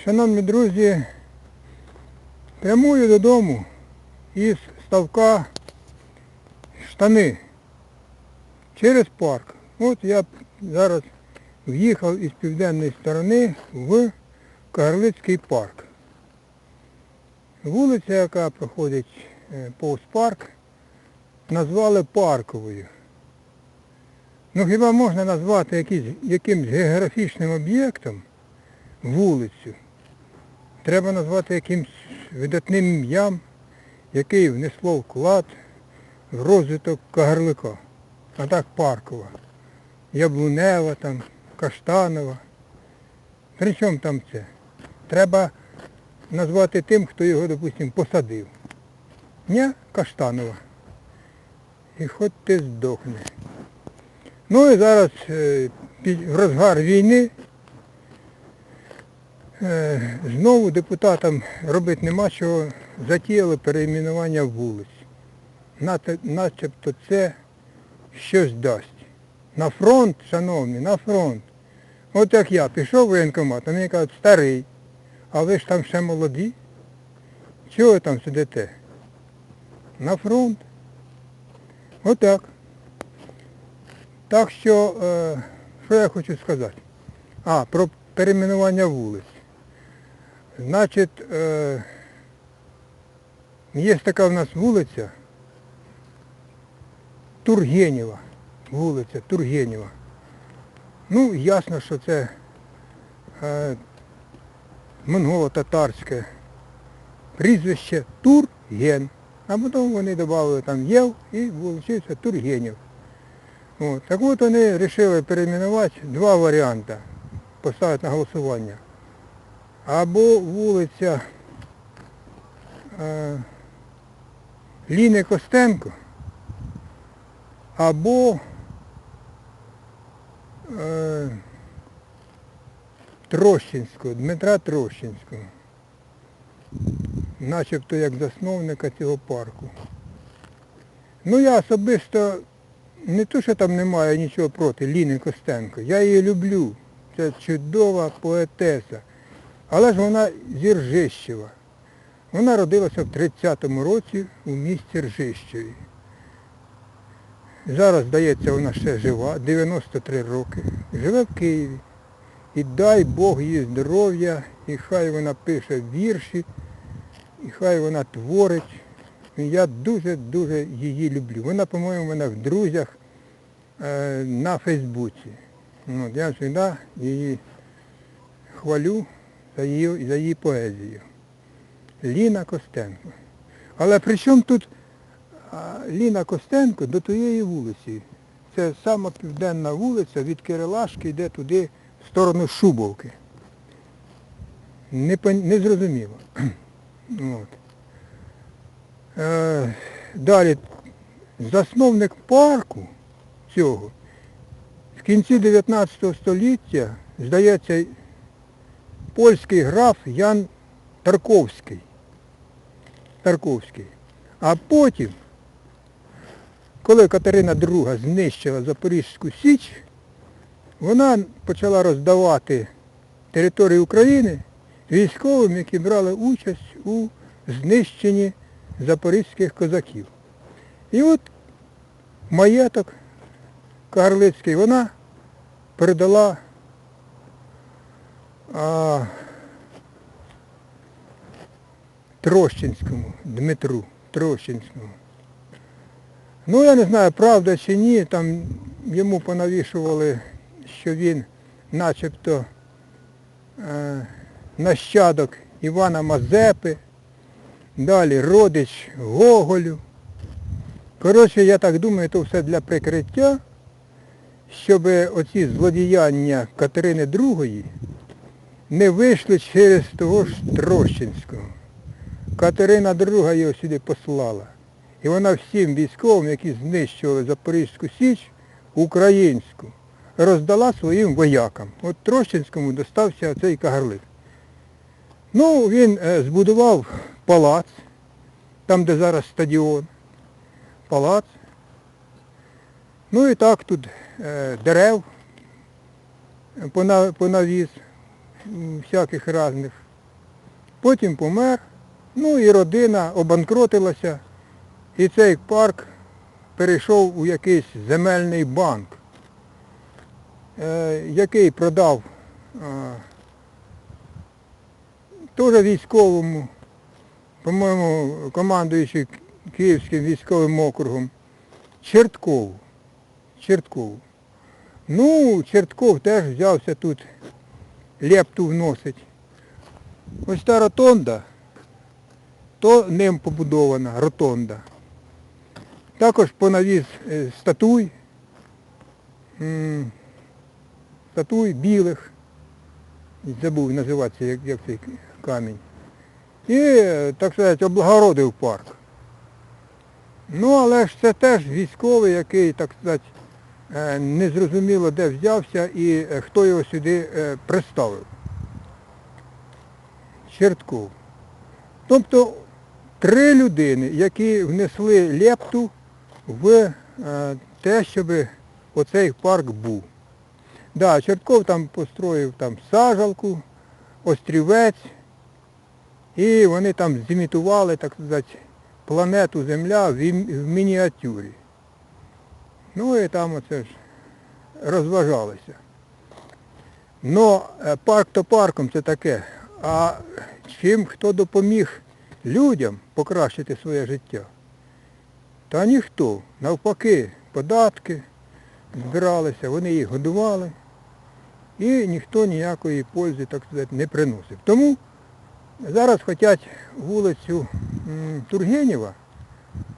Шановні друзі, прямую додому із ставка штани через парк. От я зараз в'їхав із південної сторони в Кагарлицький парк. Вулиця, яка проходить е, повз парк, назвали парковою. Ну хіба можна назвати якимсь географічним об'єктом вулицю? Треба назвати якимсь видатним ім'ям, який внесло вклад в розвиток Кагарлика. А так паркова. Яблунева там, Каштанова. При чому там це? Треба назвати тим, хто його, допустимо, посадив. Ні, Каштанова. І хоч ти здохне. Ну і зараз е, в розгар війни е, знову депутатам робити нема чого, затіяли перейменування вулиць. Начебто це щось дасть. На фронт, шановні, на фронт. От як я пішов в воєнкомат, а мені кажуть, старий, а ви ж там ще молоді. Чого там сидите? На фронт. Отак. Так що, е, що я хочу сказати? А, про перейменування вулиць. Значить, е, є така в нас вулиця Тургенєва. Вулиця Тургенєва. Ну, ясно, що це е, монголо-татарське прізвище Турген. А потім вони додали там Єв і вийшов Тургенєв. От. Так от вони вирішили перейменувати два варіанти, поставити на голосування. Або вулиця е, Ліни Костенко, або е, Трощинського, Дмитра Трощинського, начебто як засновника цього парку. Ну я особисто не то, що там немає нічого проти Ліни Костенко. Я її люблю. Це чудова поетеса. Але ж вона з Ржищева. Вона родилася в 30-му році у місті Ржищеві. Зараз, здається, вона ще жива, 93 роки. Живе в Києві. І дай Бог їй здоров'я, і хай вона пише вірші, і хай вона творить. Я дуже-дуже її люблю. Вона, по-моєму, в мене в друзях е, на Фейсбуці. Я завжди її хвалю за її, за її поезію. Ліна Костенко. Але при чому тут Ліна Костенко до тієї вулиці? Це сама південна вулиця від Кирилашки йде туди в сторону Шубовки. Не, не зрозуміло. От. Е, далі, засновник парку цього в кінці 19 століття, здається, польський граф Ян Тарковський. Тарковський. А потім, коли Катерина II знищила Запорізьку Січ, вона почала роздавати територію України військовим, які брали участь у знищенні запорізьких козаків. І от маєток Кагарлицький вона передала а, Трощинському, Дмитру Трощинському. Ну, я не знаю, правда чи ні, там йому понавішували, що він начебто е, нащадок Івана Мазепи, далі родич Гоголю. Коротше, я так думаю, то все для прикриття, щоб оці злодіяння Катерини II не вийшли через того ж Трощинського. Катерина II його сюди послала. І вона всім військовим, які знищували Запорізьку Січ, українську, роздала своїм воякам. От Трощинському достався цей кагарлик. Ну, він е, збудував палац, там, де зараз стадіон, палац. Ну і так тут е, дерев пона- понавіз. Всяких різних. Потім помер. Ну і родина обанкротилася. І цей парк перейшов у якийсь земельний банк, е, який продав е, теж військовому, по-моєму, командуючий Київським військовим округом, Черткову. Черткову. Ну, Чертков теж взявся тут лепту вносить. Ось та ротонда, то ним побудована ротонда. Також понавіз е, статуй, статуй білих, забув називатися, як, як цей камінь. І, так сказати, облагородив парк. Ну, але ж це теж військовий, який, так сказати, незрозуміло де взявся і е, хто його сюди е, представив. Чертков. Тобто три людини, які внесли лепту в е, те, щоб оцей парк був. Да, Чертков там построїв там сажалку, острівець, і вони там зімітували, так сказати, планету Земля в мініатюрі. Ну і там оце ж розважалися. Но е, парк то парком це таке. А чим хто допоміг людям покращити своє життя? Та ніхто. Навпаки, податки збиралися, вони їх годували. І ніхто ніякої пользи, так сказати, не приносив. Тому зараз хочуть вулицю Тургенєва,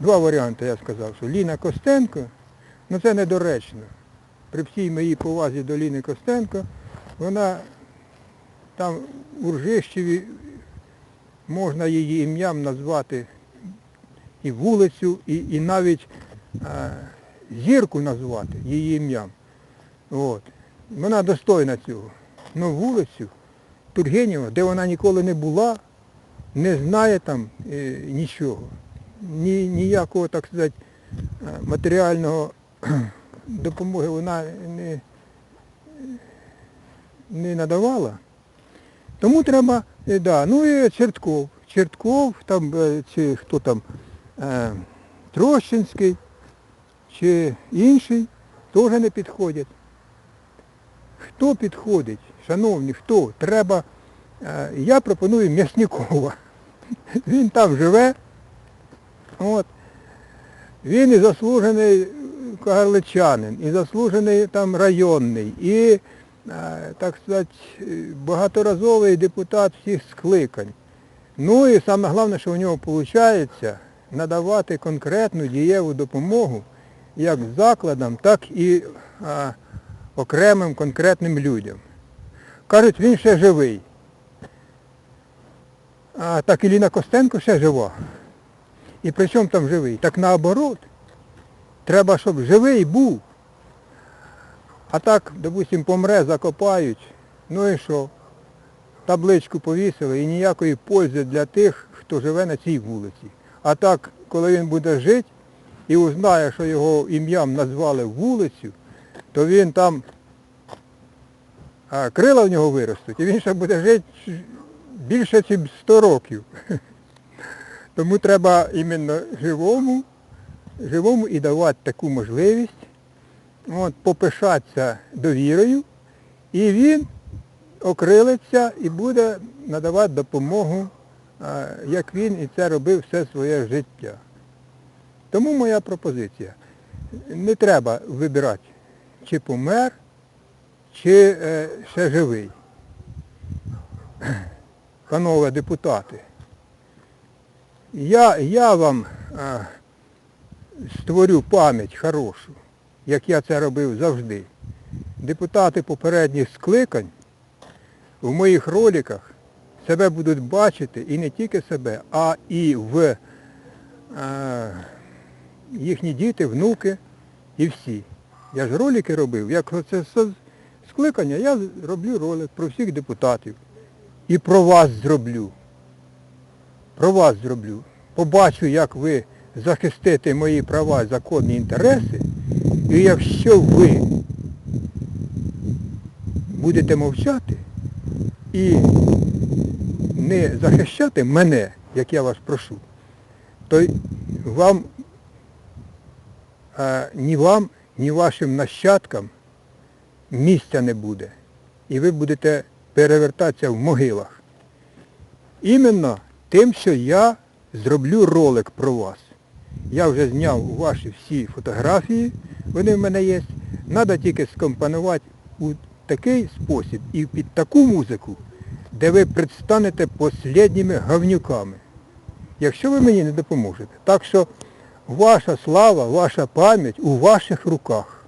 два варіанти, я сказав, що Ліна Костенко, ну це недоречно. При всій моїй повазі до Ліни Костенко, вона там у Ржищеві можна її ім'ям назвати і вулицю, і, і навіть е, зірку назвати її ім'ям. От. Вона достойна цього. Ну вулицю Тургенєва, де вона ніколи не була, не знає там е, нічого. Ні, ніякого, так сказати, е, матеріального допомоги вона не, не надавала. Тому треба, е, да, ну і Чертков. Чертков, там, е, чи хто там, е, Трощинський, чи інший, теж не підходять. Хто підходить, шановні, хто? Треба, я пропоную М'ясникова. Він там живе. От. Він і заслужений кагарличанин, і заслужений там районний, і, е, так сказати, багаторазовий депутат всіх скликань. Ну і саме головне, що у нього виходить надавати конкретну дієву допомогу як закладам, так і а, окремим конкретним людям. Кажуть, він ще живий. А так і Ліна Костенко ще жива. І при чому там живий? Так наоборот. Треба, щоб живий був. А так, допустим, помре, закопають. Ну і що? Табличку повісили і ніякої пользи для тих, хто живе на цій вулиці. А так, коли він буде жити і узнає, що його ім'ям назвали вулицю, то він там а, крила в нього виростуть, і він ще буде жити більше, ніж 100 років. Тому треба іменно живому, живому і давати таку можливість, от, попишатися довірою, і він окрилиться і буде надавати допомогу, як він і це робив все своє життя. Тому моя пропозиція. Не треба вибирати, чи помер, чи е, ще живий. Панове депутати, я, я вам е, створю пам'ять хорошу, як я це робив завжди. Депутати попередніх скликань в моїх роликах себе будуть бачити і не тільки себе, а і в е, їхні діти, внуки і всі. Я ж ролики робив, як це скликання, я роблю ролик про всіх депутатів. І про вас зроблю. Про вас зроблю. Побачу, як ви захистите мої права, законні інтереси, і якщо ви будете мовчати, і не захищати мене, як я вас прошу, то вам, е, ні вам, ні вашим нащадкам місця не буде. І ви будете перевертатися в могилах. Іменно тим, що я зроблю ролик про вас. Я вже зняв ваші всі фотографії, вони в мене є. Треба тільки скомпонувати у такий спосіб і під таку музику, де ви предстанете послідніми говнюками, якщо ви мені не допоможете. Так що ваша слава, ваша пам'ять у ваших руках.